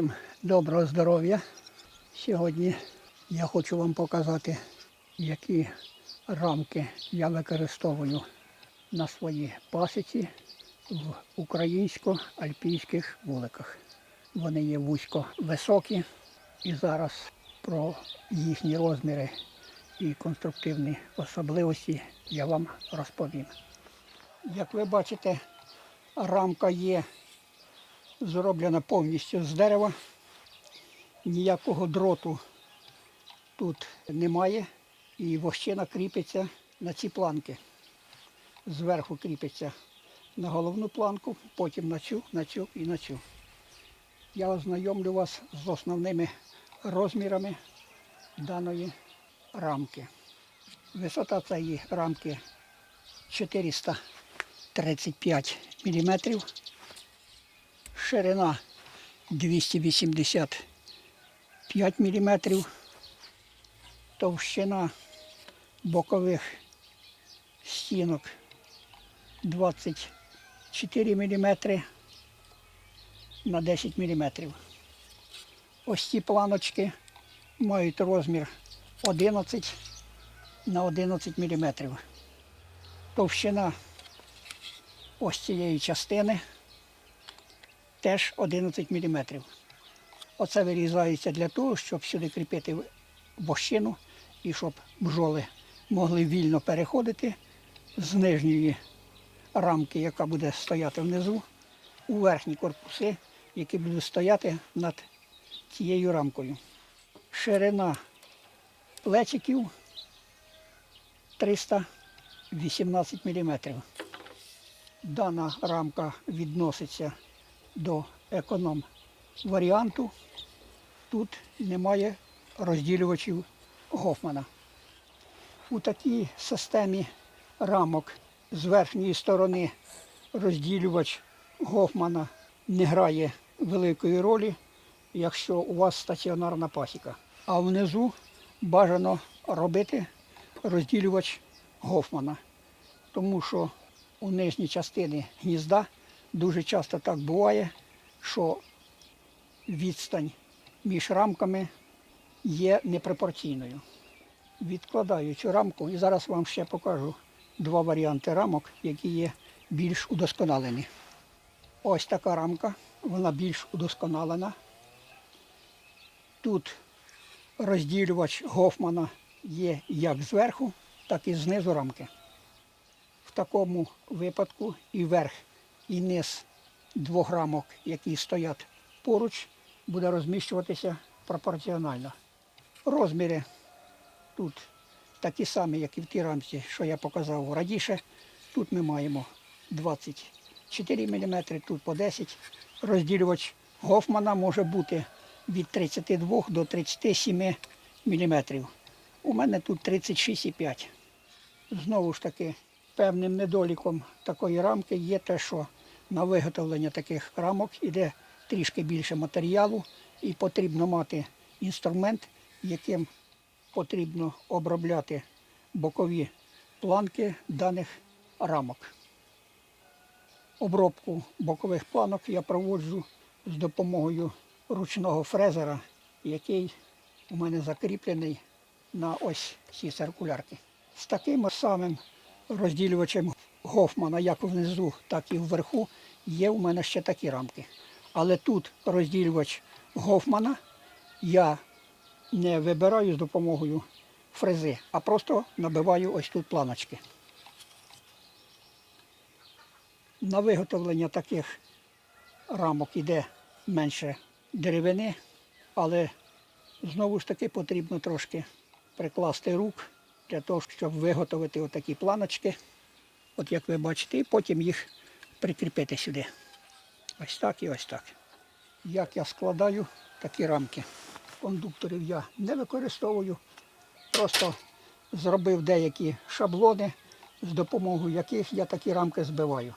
Всім доброго здоров'я. Сьогодні я хочу вам показати, які рамки я використовую на своїй пасіці в українсько-альпійських вуликах. Вони є вузько високі і зараз про їхні розміри і конструктивні особливості я вам розповім. Як ви бачите, рамка є зроблена повністю з дерева. Ніякого дроту тут немає. І вощина кріпиться на ці планки. Зверху кріпиться на головну планку, потім на цю, на цю і на цю. Я ознайомлю вас з основними розмірами даної рамки. Висота цієї рамки 435 мм ширина 285 мм, товщина бокових стінок 24 мм на 10 мм. Ось ці планочки мають розмір 11 на 11 мм. Товщина ось цієї частини теж 11 мм. Оце вирізається для того, щоб сюди кріпити вощину і щоб бджоли могли вільно переходити з нижньої рамки, яка буде стояти внизу, у верхні корпуси, які будуть стояти над цією рамкою. Ширина плечиків 318 мм. Дана рамка відноситься до економ варіанту. Тут немає розділювачів Гофмана. У такій системі рамок з верхньої сторони розділювач Гофмана не грає великої ролі, якщо у вас стаціонарна пасіка. А внизу бажано робити розділювач Гофмана, тому що у нижній частині гнізда дуже часто так буває, що відстань між рамками є непропорційною. Відкладаю цю рамку і зараз вам ще покажу два варіанти рамок, які є більш удосконалені. Ось така рамка, вона більш удосконалена. Тут розділювач Гофмана є як зверху, так і знизу рамки. В такому випадку і верх, і низ двох рамок, які стоять поруч, буде розміщуватися пропорціонально. Розміри тут такі самі, як і в тій рамці, що я показав раніше. Тут ми маємо 24 мм, тут по 10 Розділювач Гофмана може бути від 32 до 37 мм. У мене тут 36,5. Знову ж таки, певним недоліком такої рамки є те, що на виготовлення таких рамок іде трішки більше матеріалу і потрібно мати інструмент, яким потрібно обробляти бокові планки даних рамок. Обробку бокових планок я проводжу з допомогою ручного фрезера, який у мене закріплений на ось цій циркулярці. З таким самим розділювачем Гофмана, як внизу, так і вверху, є у мене ще такі рамки. Але тут розділювач Гофмана я не вибираю з допомогою фрези, а просто набиваю ось тут планочки. На виготовлення таких рамок іде менше деревини, але знову ж таки потрібно трошки прикласти рук для того, щоб виготовити отакі планочки, от як ви бачите, і потім їх прикріпити сюди. Ось так і ось так. Як я складаю такі рамки. Кондукторів я не використовую, просто зробив деякі шаблони, з допомогою яких я такі рамки збиваю.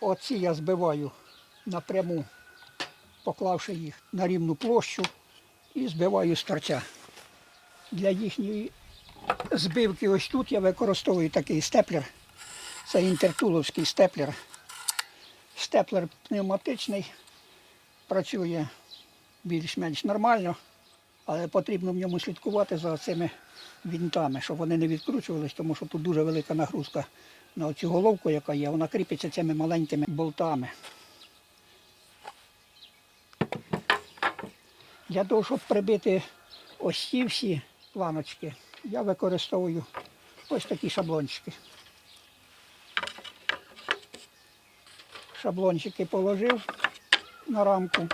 Оці я збиваю напряму, поклавши їх на рівну площу і збиваю з торця. Для їхньої збивки ось тут я використовую такий степлер. Це інтертуловський степлер. Степлер пневматичний, працює більш-менш нормально, але потрібно в ньому слідкувати за цими вінтами, щоб вони не відкручувались, тому що тут дуже велика нагрузка на цю головку, яка є, вона кріпиться цими маленькими болтами. Для того, щоб прибити ось ці всі планочки, я використовую ось такі шаблончики. Шаблончики положив на рамку,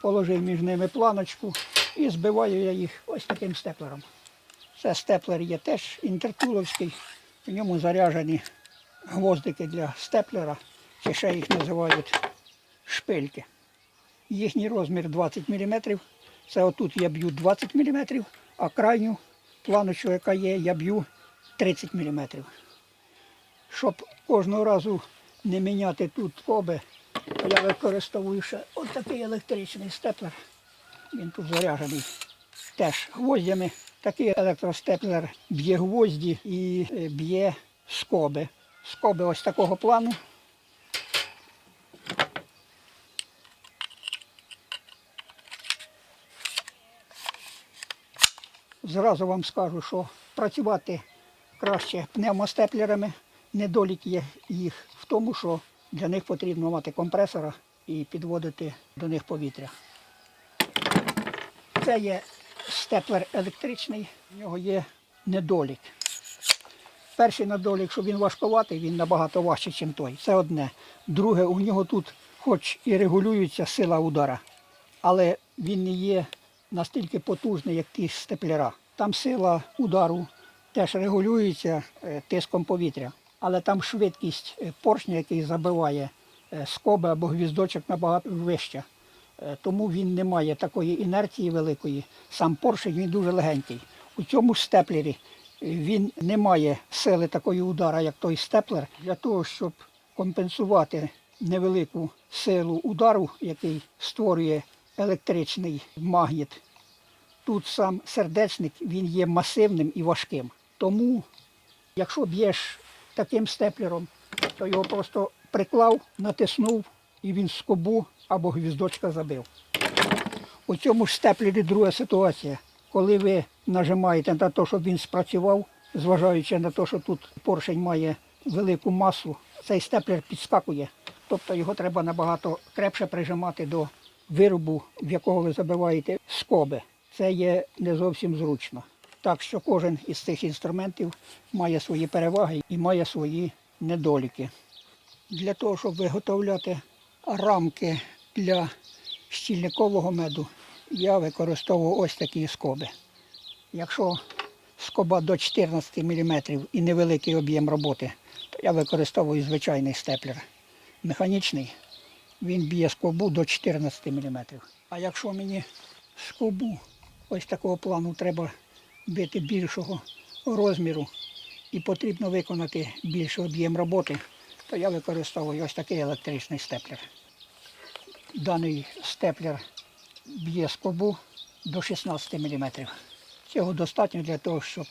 положив між ними планочку і збиваю я їх ось таким степлером. Це степлер є теж інтертуловський, в ньому заряжені гвоздики для степлера, чи ще їх називають шпильки. Їхній розмір 20 мм. Це отут я б'ю 20 мм, а крайню планочку, яка є, я б'ю 30 мм. Щоб кожного разу не міняти тут коби, я використовую ще ось такий електричний степлер. Він тут заряджений теж гвоздями. Такий електростеплер б'є гвозді і е, б'є скоби. Скоби ось такого плану. Зразу вам скажу, що працювати краще пневмостеплерами. Недолік є їх тому, що для них потрібно мати компресора і підводити до них повітря. Це є степлер електричний, в нього є недолік. Перший недолік, що він важкуватий, він набагато важчий, ніж той. Це одне. Друге, у нього тут хоч і регулюється сила удара, але він не є настільки потужний, як ті степлера. Там сила удару теж регулюється е, тиском повітря, але там швидкість е, поршня, який забиває е, скоби або гвіздочок набагато вища. Е, Тому він не має такої інерції великої. Сам поршень він дуже легенький. У цьому степлері він не має сили такої удара, як той степлер. Для того, щоб компенсувати невелику силу удару, який створює електричний магніт, тут сам сердечник він є масивним і важким. Тому, якщо б'єш таким степлером, то його просто приклав, натиснув і він скобу або гвіздочка забив. У цьому ж степлері друга ситуація. Коли ви нажимаєте на те, щоб він спрацював, зважаючи на те, що тут поршень має велику масу, цей степлер підскакує. Тобто його треба набагато крепше прижимати до виробу, в якого ви забиваєте скоби. Це є не зовсім зручно. Так що кожен із цих інструментів має свої переваги і має свої недоліки. Для того, щоб виготовляти рамки для щільникового меду, я використовую ось такі скоби. Якщо скоба до 14 мм і невеликий об'єм роботи, то я використовую звичайний степлер механічний. Він б'є скобу до 14 мм. А якщо мені скобу ось такого плану треба бити більшого розміру і потрібно виконати більший об'єм роботи, то я використовую ось такий електричний степлер. Даний степлер б'є скобу до 16 мм. Цього достатньо для того, щоб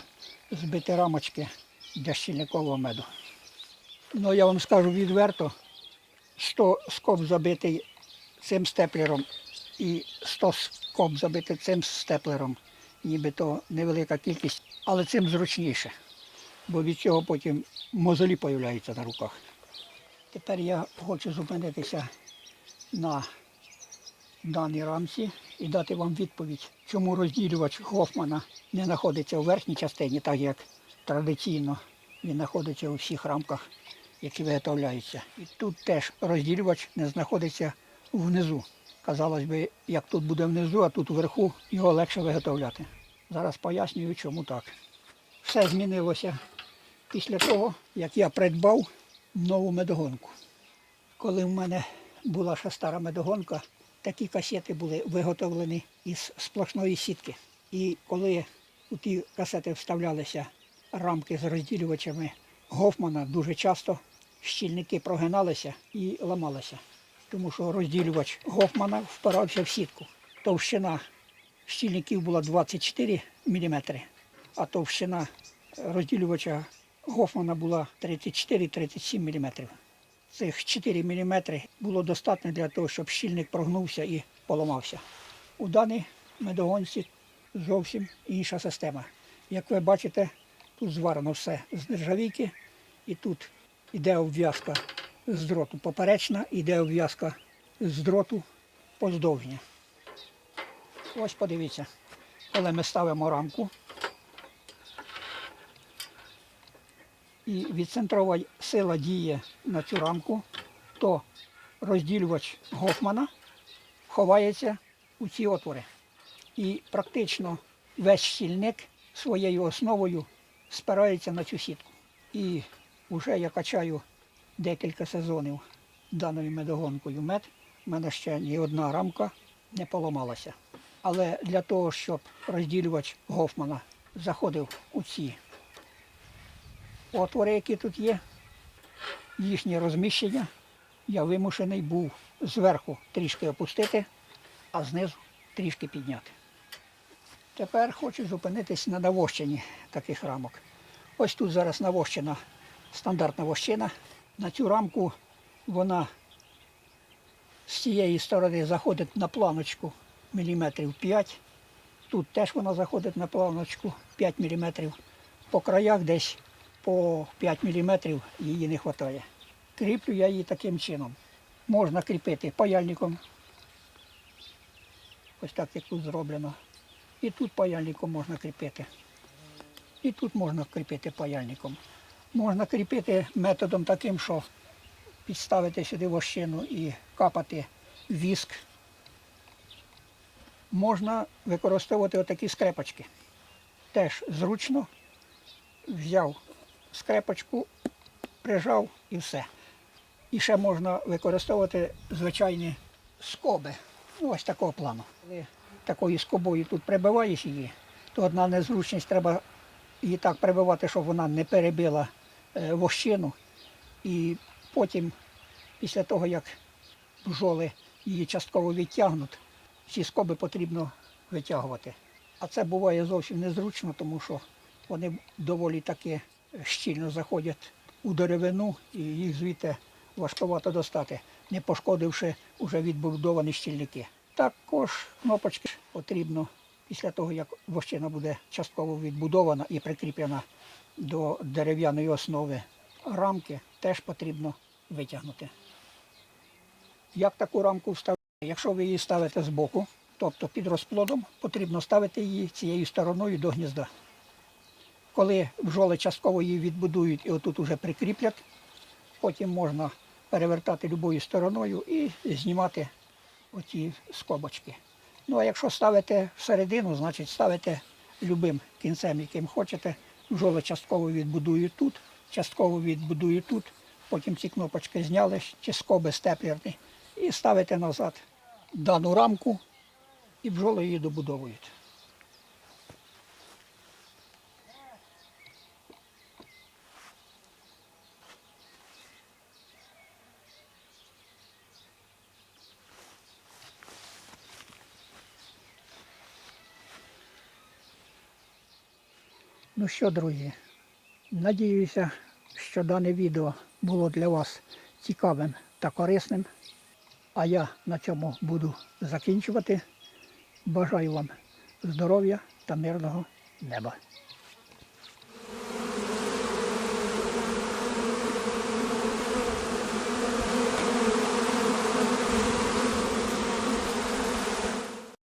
збити рамочки для щільникового меду. Ну, я вам скажу відверто, 100 скоб забитий цим степлером і 100 скоб забитий цим степлером, нібито невелика кількість, але цим зручніше, бо від цього потім мозолі з'являються на руках. Тепер я хочу зупинитися на даній рамці і дати вам відповідь, чому розділювач Гофмана не знаходиться у верхній частині, так як традиційно він знаходиться у всіх рамках, які виготовляються. І тут теж розділювач не знаходиться внизу. Казалось би, як тут буде внизу, а тут вверху його легше виготовляти. Зараз пояснюю, чому так. Все змінилося після того, як я придбав нову медогонку. Коли в мене була ще стара медогонка, такі касети були виготовлені із сплошної сітки. І коли у ті касети вставлялися рамки з розділювачами Гофмана, дуже часто щільники прогиналися і ламалися. Тому що розділювач Гофмана впирався в сітку. Товщина щільників була 24 мм, а товщина розділювача Гофмана була 34-37 мм. Цих 4 мм було достатньо для того, щоб щільник прогнувся і поламався. У даній медогонці зовсім інша система. Як ви бачите, тут зварено все з нержавійки, і тут іде обв'язка з дроту поперечна, іде обв'язка з дроту поздовжня. Ось подивіться, коли ми ставимо рамку, і відцентрова сила діє на цю рамку, то розділювач Гофмана ховається у ці отвори. І практично весь щільник своєю основою спирається на цю сітку. І вже я качаю декілька сезонів даною медогонкою мед. У мене ще ні одна рамка не поламалася. Але для того, щоб розділювач Гофмана заходив у ці отвори, які тут є, їхнє розміщення, я вимушений був зверху трішки опустити, а знизу трішки підняти. Тепер хочу зупинитись на навощенні таких рамок. Ось тут зараз навощена стандартна вощина. На цю рамку вона з цієї сторони заходить на планочку міліметрів 5. Тут теж вона заходить на планочку 5 мм. По краях десь по 5 мм її не вистачає. Кріплю я її таким чином. Можна кріпити паяльником. Ось так, як тут зроблено. І тут паяльником можна кріпити. І тут можна кріпити паяльником. Можна кріпити методом таким, що підставити сюди вощину і капати віск. Можна використовувати отакі скрепочки. Теж зручно. Взяв скрепочку, прижав і все. І ще можна використовувати звичайні скоби. Ну, ось такого плану. Коли такою скобою тут прибиваєш її, то одна незручність треба її так прибивати, щоб вона не перебила вощину. І потім, після того, як бджоли її частково відтягнуть, ці скоби потрібно витягувати. А це буває зовсім незручно, тому що вони доволі таки щільно заходять у деревину і їх звідти важкувато достати, не пошкодивши вже відбудовані щільники. Також кнопочки потрібно після того, як вощина буде частково відбудована і прикріплена до дерев'яної основи рамки, теж потрібно витягнути. Як таку рамку вставити? Якщо ви її ставите збоку, тобто під розплодом, потрібно ставити її цією стороною до гнізда. Коли бджоли частково її відбудують і отут уже прикріплять, потім можна перевертати любою стороною і знімати оці скобочки. Ну а якщо ставите всередину, значить ставите любим кінцем, яким хочете. Бджоли частково відбудують тут, частково відбудують тут. Потім ці кнопочки зняли, чи скоби степлерні, і ставите назад дану рамку, і бджоли її добудовують. Ну що, друзі, надіюся, що дане відео було для вас цікавим та корисним. А я на цьому буду закінчувати. Бажаю вам здоров'я та мирного неба.